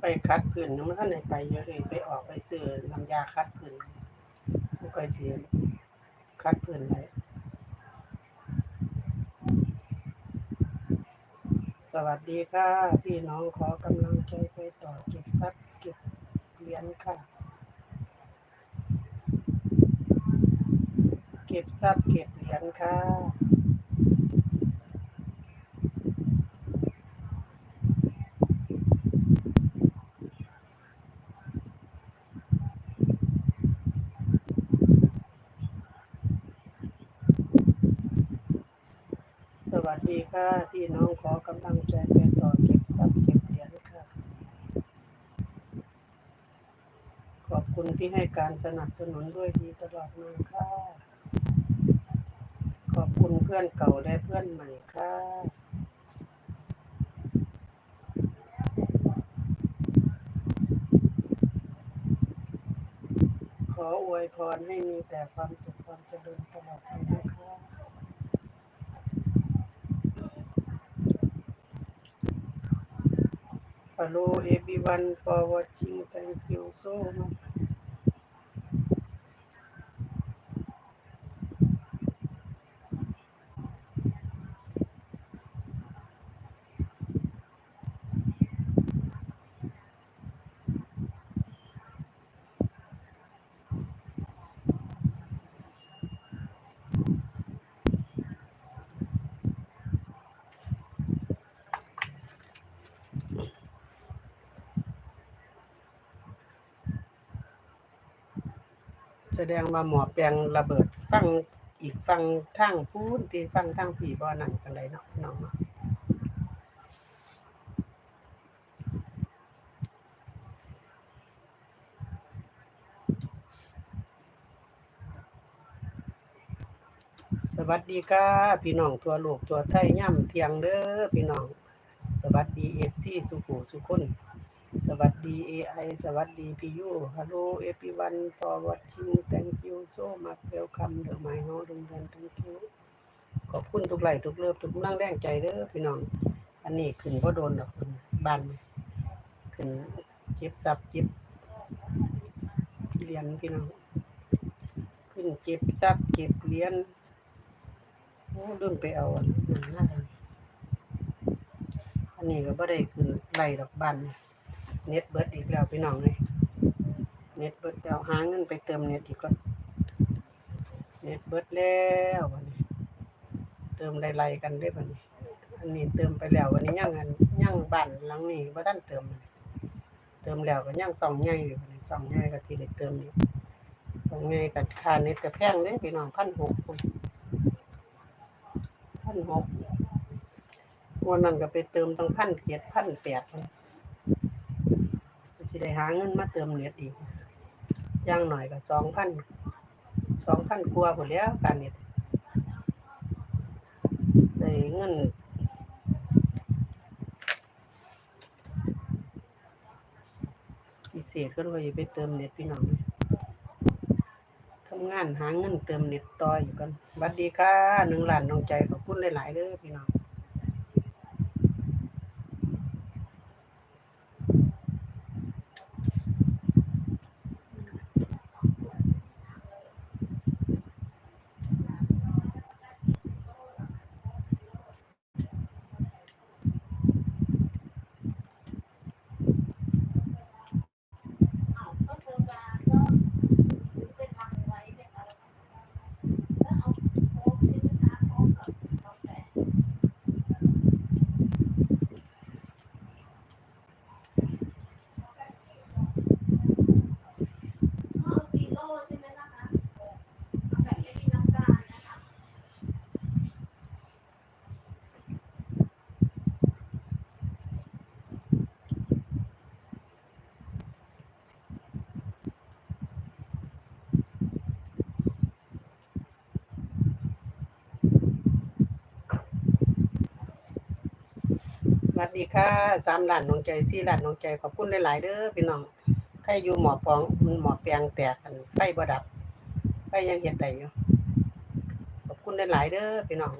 ไปคัดพื้นยังไม่ทันได้ไปเยอะเลยไปออกไปซื้อน้ำยาคัดพื้นไม่ค่อยสิคัดพื้นไว้สวัสดีค่ะ พี่น้องขอกำลังใจไปต่อเก็บทรัพย์เก็บเหรียญค่ะ เก็บทรัพย์เก็บเหรียญค่ะ สวัส ดีค่ะพี่น้องขอกำลังใจไปต่อเก็บทรัพย์เก็บเหรียญค่ะ ขอบคุณที่ให้การสนับสนุนด้วยดีตลอดมาค่ะ ขอบคุณเพื่อนเก่าและเพื่อนใหม่ค่ะขออวยพรให้มีแต่ความสุขความเจริญตลอดไปนะคะ Hello everyone for watching. Thank you so much. สดงว่าหมอแปลงระเบิด ฟังอีกฟังทางพูนที่ฟังทางผีบ่นั่นกันไดเนาะพี่น้องเนาะสวัสดีค่ะพี่น้องทั่วโลกทั่วไทยย่ำเทียงเด้อพี่น้อง สวัสดีเอฟซีสุขุสุขคน สวัสดี AI สวัสดีพี่ยู Hello everyone for watching thank you so much welcome เดอะไมโฮดงเดือน thank you ขอบคุณทุกไลทุกเลิฟทุกกำลังแรงใจเด้อพี่น้อง อันนี้ขึ้นก็โดนดอกขึ้นบันขึ้นเจ็บซับเจ็บเรียญพี่น้อง ขึ้นเจ็บซับเจ็บเรียญโอ้ลืมไปเอาอันนั้นอันนี้ก็บ่ได้ขึ้นไล่ดอกบัน เน็ตเบิร์ดอีกแล้วพี่น้องเลยเน็ตเบิร์ดแล้วหาเงินไปเติมเน็ตอีกก่อนเน็ตเบิร์ดแล้ววันนี้ เติมไล่ๆกันได้บัดนี้ อันนี้เติมไปแล้ววันนี้ยังอันยังบ้านหลังนี้บ่ทันเติม เติมแล้วก็ยังสองใหญ่อยู่บัดนี้สองใหญ่ก็ที่ได้เติมอยู่สองใหญ่ก็ค่าเน็ตก็แพงเด้พี่น้องพันหกพันหกวันนั้นก็ไปเติมตั้งพันเจ็ดพันแปด สิได้หาเงินมาเติมเน็ตอีกอย่างหน่อยก็สองพันสองพันกว่าหมดแล้วการเน็ตได้เงินพิเศษก็เลยไปเติมเน็ตพี่น้องทำงานหาเงินเติมเน็ตต่ออยู่กันสวัสดีค่ะหนึ่งล้านน้องใจขอบคุณหลาย ๆเด้อพี่น้อง สวัส ดีค่ะสามล้านน้องใจสี่ล้านน้องใจขอบคุณหลายๆเด้อพี่น้องใครอยู่หมอปองหมอเปียงแตกกันไฟบ่ดับไฟยังเห็ดได้อยู่ขอบคุณหลายๆเด้อพี่น้อง